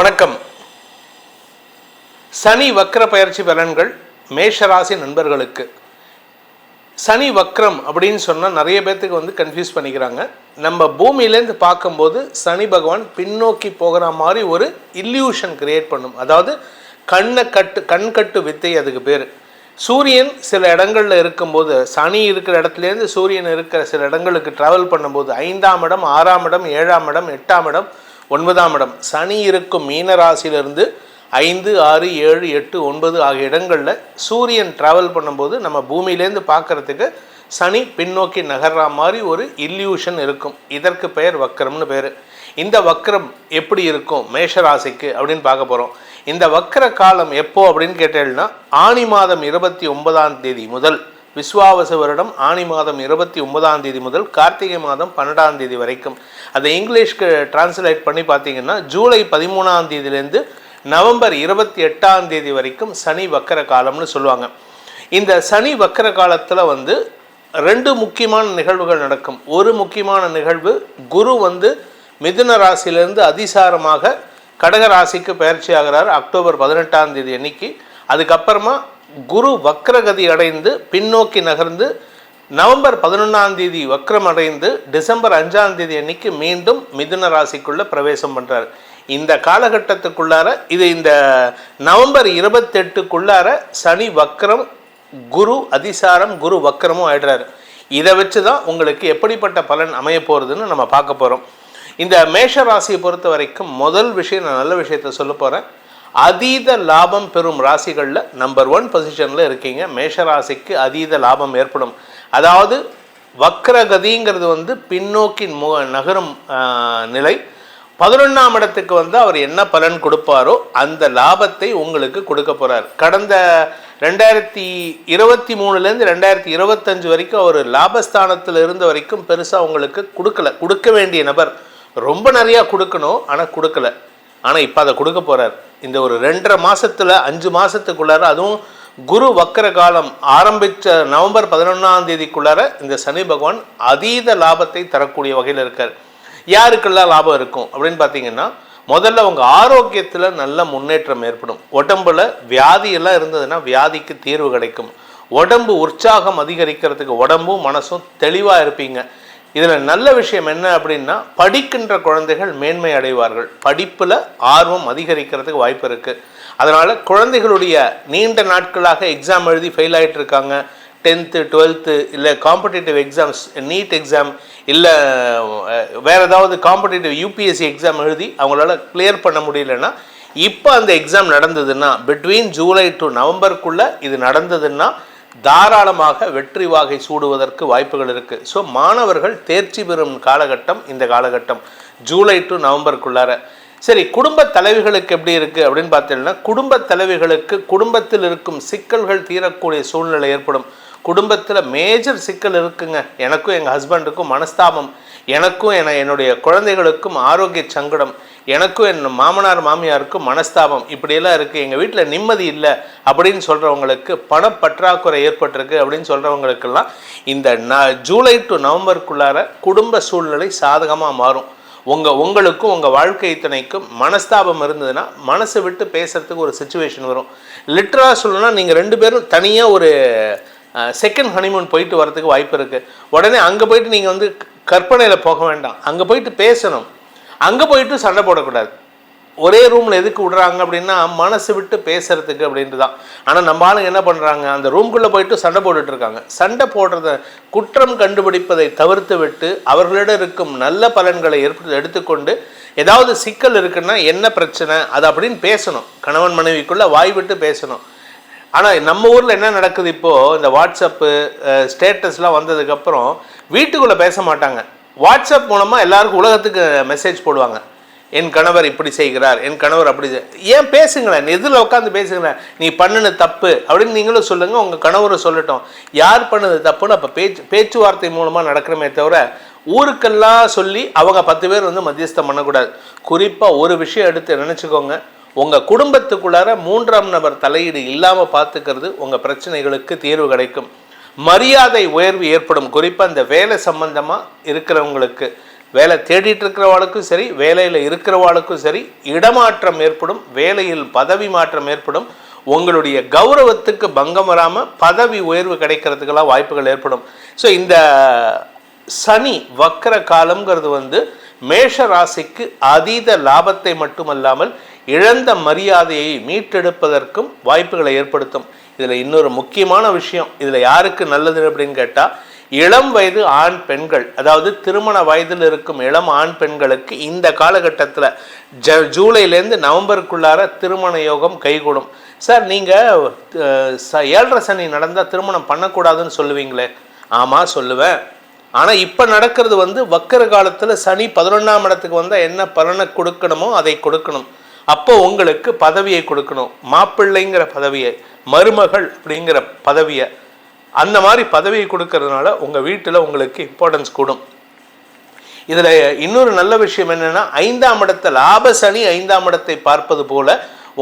வணக்கம். சனி வக்ர பயிற்சி பலன்கள் மேஷராசி நண்பர்களுக்கு. சனி வக்ரம் அப்படின்னு சொன்னால் நிறைய பேர்த்துக்கு வந்து கன்ஃபியூஸ் பண்ணிக்கிறாங்க. நம்ம பூமியிலேருந்து பார்க்கும்போது சனி பகவான் பின்னோக்கி போகிற மாதிரி ஒரு இல்யூஷன் கிரியேட் பண்ணும். அதாவது கண்ணை கட்டு கண் கட்டு வித்தை அதுக்கு பேர். சூரியன் சில இடங்களில் இருக்கும்போது சனி இருக்கிற இடத்துலேருந்து சூரியன் இருக்கிற சில இடங்களுக்கு ட்ராவல் பண்ணும்போது ஐந்தாம் இடம் ஆறாம் இடம் ஏழாம் இடம் எட்டாம் இடம் ஒன்பதாம் இடம். சனி இருக்கும் மீன ராசியிலிருந்து ஐந்து ஆறு ஏழு எட்டு ஒன்பது ஆகிய இடங்களில் சூரியன் ட்ராவல் பண்ணும்போது நம்ம பூமியிலேருந்து பார்க்குறதுக்கு சனி பின்னோக்கி நகர்ற மாதிரி ஒரு இல்யூஷன் இருக்கும். இதற்கு பெயர் வக்கரம்னு பேர். இந்த வக்கரம் எப்படி இருக்கும்? மேஷராசிக்கு அப்படின்னு பார்க்க போகிறோம் இந்த வக்கர காலம் எப்போ அப்படின்னு கேட்டேன்னா ஆனி மாதம் இருபத்தி ஒன்பதாம் தேதி முதல். விஸ்வாவச வருடம் ஆனி மாதம் இருபத்தி ஒன்பதாம் தேதி முதல் கார்த்திகை மாதம் பன்னெண்டாம் தேதி வரைக்கும். அதை இங்கிலீஷ்க்கு டிரான்ஸ்லேட் பண்ணி பார்த்தீங்கன்னா ஜூலை பதிமூணாம் தேதியிலேருந்து நவம்பர் இருபத்தி எட்டாம் தேதி வரைக்கும் சனி வக்கர காலம்னு சொல்லுவாங்க. இந்த சனி வக்கர காலத்தில் வந்து ரெண்டு முக்கியமான நிகழ்வுகள் நடக்கும். ஒரு முக்கியமான நிகழ்வு குரு வந்து மிதுன ராசியிலிருந்து அதிசாரமாக கடக ராசிக்கு பயிற்சி ஆகிறார் அக்டோபர் பதினெட்டாம் தேதி அன்னைக்கு. அதுக்கப்புறமா குரு வக்ரகதி அடைந்து பின்னோக்கி நகர்ந்து நவம்பர் பதினொன்றாம் தேதி வக்ரம் அடைந்து டிசம்பர் அஞ்சாம் தேதி அன்னைக்கு மீண்டும் மிதுன ராசிக்குள்ளே பிரவேசம் பண்ணுறார் இந்த காலகட்டத்துக்குள்ளார இது இந்த நவம்பர் இருபத்தெட்டுக்குள்ளார சனி வக்ரம் குரு அதிசாரம் குரு வக்ரமும் ஆயிடுறாரு. இதை வச்சு தான் உங்களுக்கு எப்படிப்பட்ட பலன் அமைய போகிறதுன்னு நம்ம பார்க்க போகிறோம் இந்த மேஷ ராசியை பொறுத்த வரைக்கும் முதல் விஷயம் நான் நல்ல விஷயத்த சொல்ல போகிறேன் அதீத லாபம் பெறும் ராசிகளில் நம்பர் ஒன் பொசிஷனில் இருக்கீங்க. மேஷ ராசிக்கு அதீத லாபம் ஏற்படும். அதாவது வக்ரகதிங்கிறது வந்து பின்னோக்கி மு நகரும் நிலை. பதினொன்றாம் இடத்துக்கு வந்து அவர் என்ன பலன் கொடுப்பாரோ அந்த லாபத்தை உங்களுக்கு கொடுக்க போகிறார் கடந்த ரெண்டாயிரத்தி இருபத்தி மூணுலேருந்து ரெண்டாயிரத்தி இருபத்தஞ்சு வரைக்கும் அவர் லாபஸ்தானத்தில் இருந்த வரைக்கும் பெருசாக உங்களுக்கு கொடுக்கல. கொடுக்க வேண்டிய நபர் ரொம்ப நிறையா கொடுக்கணும் ஆனால் கொடுக்கல. ஆனால் இப்போ அதை கொடுக்க போகிறார் இந்த ஒரு ரெண்டரை மாதத்தில் அஞ்சு மாதத்துக்குள்ளார அதுவும் குரு வக்கர காலம் ஆரம்பித்த நவம்பர் பதினொன்றாம் தேதிக்குள்ளார இந்த சனி பகவான் அதீத லாபத்தை தரக்கூடிய வகையில் இருக்கார். யாருக்கெல்லாம் லாபம் இருக்கும் அப்படின்னு பார்த்தீங்கன்னா முதல்ல உங்கள் ஆரோக்கியத்தில் நல்ல முன்னேற்றம் ஏற்படும். உடம்புல வியாதியெல்லாம் இருந்ததுன்னா வியாதிக்கு தீர்வு கிடைக்கும். உடம்பு உற்சாகம் அதிகரிக்கிறதுக்கு உடம்பும் மனசும் தெளிவாக இருப்பீங்க. இதில் நல்ல விஷயம் என்ன அப்படின்னா படிக்கின்ற குழந்தைகள் மேன்மை அடைவார்கள். படிப்பில் ஆர்வம் அதிகரிக்கிறதுக்கு வாய்ப்பு இருக்குது அதனால் குழந்தைகளுடைய நீண்ட நாட்களாக எக்ஸாம் எழுதி ஃபெயில் ஆகிட்டு இருக்காங்க. டென்த்து டுவெல்த்து இல்லை காம்படிட்டிவ் எக்ஸாம்ஸ் நீட் எக்ஸாம் இல்லை வேறு ஏதாவது காம்படிட்டிவ் யூபிஎஸ்சி எக்ஸாம் எழுதி அவங்களால கிளியர் பண்ண முடியலன்னா இப்போ அந்த எக்ஸாம் நடந்ததுன்னா பிட்வீன் ஜூலை டு நவம்பருக்குள்ளே இது நடந்ததுன்னா தாராளமாக வெற்றி வாகை சூடுவதற்கு வாய்ப்புகள் இருக்குது ஸோ மாணவர்கள் தேர்ச்சி பெறும் காலகட்டம் இந்த காலகட்டம். ஜூலை டு நவம்பருக்குள்ளார. சரி குடும்ப தலைவிகளுக்கு எப்படி இருக்குது அப்படின்னு பார்த்தீங்கன்னா குடும்ப தலைவிகளுக்கு குடும்பத்தில் இருக்கும் சிக்கல்கள் தீரக்கூடிய சூழ்நிலை ஏற்படும். குடும்பத்தில் மேஜர் சிக்கல் இருக்குங்க. எனக்கும் எங்கள் ஹஸ்பண்டுக்கும் மனஸ்தாபம். எனக்கும் என என்னுடைய குழந்தைகளுக்கும் ஆரோக்கிய சங்கடம். எனக்கும் என் மாமனார் மாமியாருக்கும் மனஸ்தாபம். இப்படியெல்லாம் இருக்குது எங்கள் வீட்டில் நிம்மதி இல்லை அப்படின்னு சொல்கிறவங்களுக்கு பணப்பற்றாக்குறை ஏற்பட்டிருக்கு அப்படின்னு சொல்கிறவங்களுக்கெல்லாம் இந்த ந ஜூலை டு நவம்பருக்குள்ளார குடும்ப சூழ்நிலை சாதகமாக மாறும். உங்கள் உங்களுக்கும் உங்கள் வாழ்க்கை துணைக்கும் மனஸ்தாபம் இருந்ததுன்னா மனசை விட்டு பேசுகிறதுக்கு ஒரு சுச்சுவேஷன் வரும். லிட்டராக சொல்லணும்னா நீங்கள் ரெண்டு பேரும் தனியாக ஒரு செகண்ட் ஹனிமூன் போயிட்டு வரதுக்கு வாய்ப்பு இருக்குது உடனே அங்கே போயிட்டு நீங்கள் வந்து கற்பனையில் போக வேண்டாம். அங்கே போயிட்டு பேசணும். அங்கே போயிட்டு சண்டை போடக்கூடாது. ஒரே ரூமில் எதுக்கு விடுறாங்க அப்படின்னா மனசு விட்டு பேசுறதுக்கு அப்படின்ட்டு தான் ஆனால் நம்ம ஆளுங்க என்ன பண்ணுறாங்க அந்த ரூம்குள்ளே போயிட்டு சண்டை போட்டுட்ருக்காங்க சண்டை போடுறத குற்றம் கண்டுபிடிப்பதை தவிர்த்து விட்டு அவர்களிடம் இருக்கும் நல்ல பலன்களை ஏற்ப எடுத்துக்கொண்டு ஏதாவது சிக்கல் இருக்குன்னா என்ன பிரச்சனை? அது அப்படின்னு பேசணும். கணவன் மனைவிக்குள்ளே வாய் விட்டு பேசணும். ஆனால் நம்ம ஊரில் என்ன நடக்குது இப்போது இந்த வாட்ஸ்அப்பு ஸ்டேட்டஸ்லாம் வந்ததுக்கப்புறம் வீட்டுக்குள்ளே பேச மாட்டாங்க. வாட்ஸ்அப் மூலமாக எல்லாருக்கும் உலகத்துக்கு மெசேஜ் போடுவாங்க. என் கணவர் இப்படி செய்கிறார் என் கணவர் அப்படி செய்- ஏன் பேசுங்களேன் எதில் உட்காந்து பேசுங்களேன். நீ பண்ணுன தப்பு அப்படின்னு நீங்களும் சொல்லுங்கள் உங்கள் கணவரை சொல்லட்டும். யார் பண்ணது தப்புன்னு அப்போ பேச்சு பேச்சுவார்த்தை மூலமாக நடக்கிறமே தவிர ஊருக்கெல்லாம் சொல்லி அவங்க பத்து பேர் வந்து மத்தியஸ்தம் பண்ணக்கூடாது. குறிப்பாக ஒரு விஷயம் எடுத்து நினச்சிக்கோங்க. உங்கள் குடும்பத்துக்குள்ளார மூன்றாம் நபர் தலையீடு இல்லாமல் பார்த்துக்கிறது உங்கள் பிரச்சனைகளுக்கு தீர்வு கிடைக்கும். மரியாதை உயர்வு ஏற்படும். குறிப்பாக இந்த வேலை சம்பந்தமாக இருக்கிறவங்களுக்கு வேலை தேடிட்டு இருக்கிறவாளுக்கும் சரி வேலையில் இருக்கிறவாளுக்கும் சரி இடமாற்றம் ஏற்படும் வேலையில் பதவி மாற்றம் ஏற்படும். உங்களுடைய கௌரவத்துக்கு பங்கம் வராமல் பதவி உயர்வு கிடைக்கிறதுக்கெல்லாம் வாய்ப்புகள் ஏற்படும். ஸோ இந்த சனி வக்கர காலம்ங்கிறது வந்து மேஷ ராசிக்கு அதீத லாபத்தை மட்டுமல்லாமல் இழந்த மரியாதையை மீட்டெடுப்பதற்கும் வாய்ப்புகளை ஏற்படுத்தும். இதில் இன்னொரு முக்கியமான விஷயம் இதில் யாருக்கு நல்லது அப்படின்னு கேட்டால் இளம் வயது ஆண் பெண்கள் அதாவது திருமண வயதில் இருக்கும் இளம் ஆண் பெண்களுக்கு இந்த காலகட்டத்தில் ஜ ஜூலைலேருந்து நவம்பருக்குள்ளார திருமண யோகம் கைகூடும். சார் நீங்கள் ஏழரை சனி நடந்தால் திருமணம் பண்ணக்கூடாதுன்னு சொல்லுவீங்களே? ஆமாம் சொல்லுவேன். ஆனால் இப்போ நடக்கிறது வந்து வக்கர காலத்தில் சனி பதினொன்றாம் இடத்துக்கு வந்தால் என்ன பலனை கொடுக்கணுமோ அதை கொடுக்கணும். அப்போ உங்களுக்கு பதவியை கொடுக்கணும். மாப்பிள்ளைங்கிற பதவியை மருமகள் அப்படிங்கிற பதவியை. அந்த மாதிரி பதவியை கொடுக்கறதுனால உங்கள் வீட்டில் உங்களுக்கு இம்பார்ட்டன்ஸ் கூடும். இதில் இன்னொரு நல்ல விஷயம் என்னென்னா ஐந்தாம் இடத்தில் லாப சனி ஐந்தாம் இடத்தை பார்ப்பது போல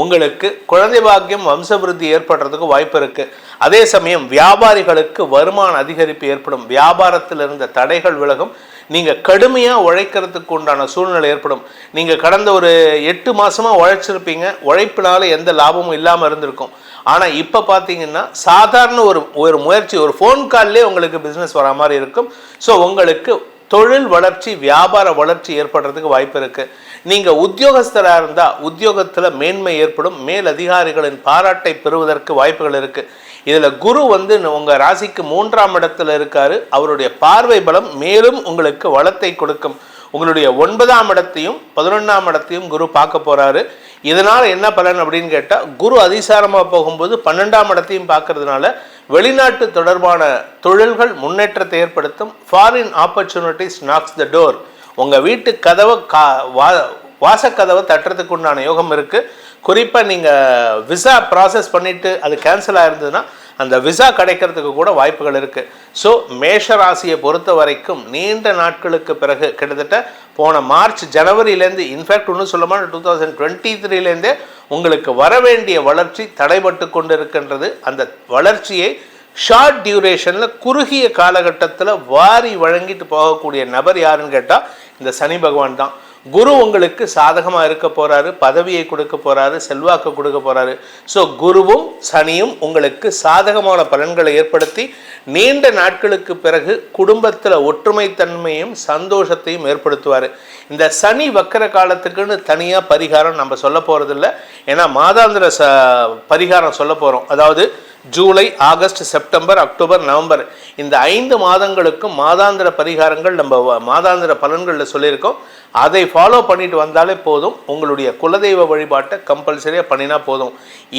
உங்களுக்கு குழந்தை பாக்கியம் வம்சவிருத்தி ஏற்படுறதுக்கு வாய்ப்பு இருக்குது அதே சமயம் வியாபாரிகளுக்கு வருமான அதிகரிப்பு ஏற்படும். வியாபாரத்தில் இருந்த தடைகள் விலகும். நீங்கள் கடுமையாக உழைக்கிறதுக்கு உண்டான சூழ்நிலை ஏற்படும். நீங்கள் கடந்த ஒரு எட்டு மாதமாக உழைச்சிருப்பீங்க. உழைப்பினால் எந்த லாபமும் இல்லாமல் இருந்திருக்கும். ஆனால் இப்போ பார்த்தீங்கன்னா சாதாரண ஒரு ஒரு முயற்சி ஒரு ஃபோன் கால்லே உங்களுக்கு பிஸ்னஸ் வர மாதிரி இருக்கும். ஸோ உங்களுக்கு தொழில் வளர்ச்சி வியாபார வளர்ச்சி ஏற்படுறதுக்கு வாய்ப்பு இருக்குது நீங்கள் உத்தியோகஸ்தராக இருந்தால் உத்தியோகத்தில் மேன்மை ஏற்படும். மேல் அதிகாரிகளின் பாராட்டை பெறுவதற்கு வாய்ப்புகள் இருக்குது இதில் குரு வந்து உங்கள் ராசிக்கு மூன்றாம் இடத்துல இருக்காரு. அவருடைய பார்வை பலம் மேலும் உங்களுக்கு வளத்தை கொடுக்கும். உங்களுடைய ஒன்பதாம் இடத்தையும் பதினொன்றாம் இடத்தையும் குரு பார்க்க போகிறாரு இதனால் என்ன பலன் அப்படின்னு கேட்டால் குரு அதிசாரமாக போகும்போது பன்னெண்டாம் இடத்தையும் பார்க்கறதுனால வெளிநாட்டு தொடர்பான தொழில்கள் முன்னேற்றத்தை ஏற்படுத்தும். Foreign opportunities knocks the door உங்கள் வீட்டு கதவை கா வா வாசக்கதவை தட்டுறதுக்கு உண்டான யோகம் இருக்குது குறிப்பாக நீங்கள் விசா ப்ராசஸ் பண்ணிவிட்டு அது கேன்சல் ஆயிருந்ததுன்னா அந்த விசா கிடைக்கிறதுக்கு கூட வாய்ப்புகள் இருக்குது ஸோ மேஷ ராசியை பொறுத்த வரைக்கும் நீண்ட நாட்களுக்கு பிறகு கிட்டத்தட்ட போன மார்ச் ஜனவரியிலேருந்து இன்ஃபேக்ட் ஒன்றும் சொல்லமான டூ தௌசண்ட் டுவெண்ட்டி த்ரீலேருந்தே உங்களுக்கு வர வேண்டிய வளர்ச்சி தடைபட்டு கொண்டு இருக்கின்றது அந்த வளர்ச்சியை ஷார்ட் டியூரேஷனில் குறுகிய காலகட்டத்தில் வாரி வழங்கிட்டு போகக்கூடிய நபர் யாருன்னு கேட்டால் இந்த சனி பகவான் தான். குரு உங்களுக்கு சாதகமாக இருக்க போகிறாரு பதவியை கொடுக்க போகிறாரு செல்வாக்கு கொடுக்க போகிறாரு ஸோ குருவும் சனியும் உங்களுக்கு சாதகமான பலன்களை ஏற்படுத்தி நீண்ட நாட்களுக்கு பிறகு குடும்பத்தில் ஒற்றுமைத்தன்மையும் சந்தோஷத்தையும் ஏற்படுத்துவார். இந்த சனி வக்கர காலத்துக்குன்னு தனியாக பரிகாரம் நம்ம சொல்ல போகிறதில்ல ஏன்னா மாதாந்திர ச பரிகாரம் சொல்ல போகிறோம் அதாவது July August September October November. இந்த ஐந்து மாதங்களுக்கும் மாதாந்திர பரிகாரங்கள் நம்ம மாதாந்திர பலன்களில் சொல்லியிருக்கோம். அதை ஃபாலோ பண்ணிட்டு வந்தாலே போதும். உங்களுடைய குலதெய்வ வழிபாட்டை கம்பல்சரியாக பண்ணினா போதும்.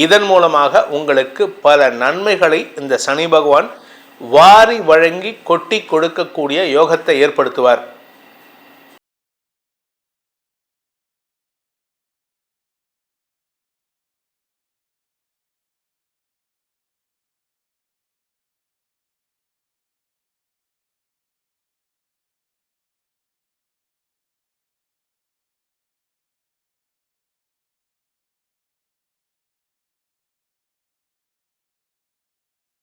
இதன் மூலமாக உங்களுக்கு பல நன்மைகளை இந்த சனி பகவான் வாரி வழங்கி கொட்டி கொடுக்கக்கூடிய யோகத்தை ஏற்படுத்துவார்.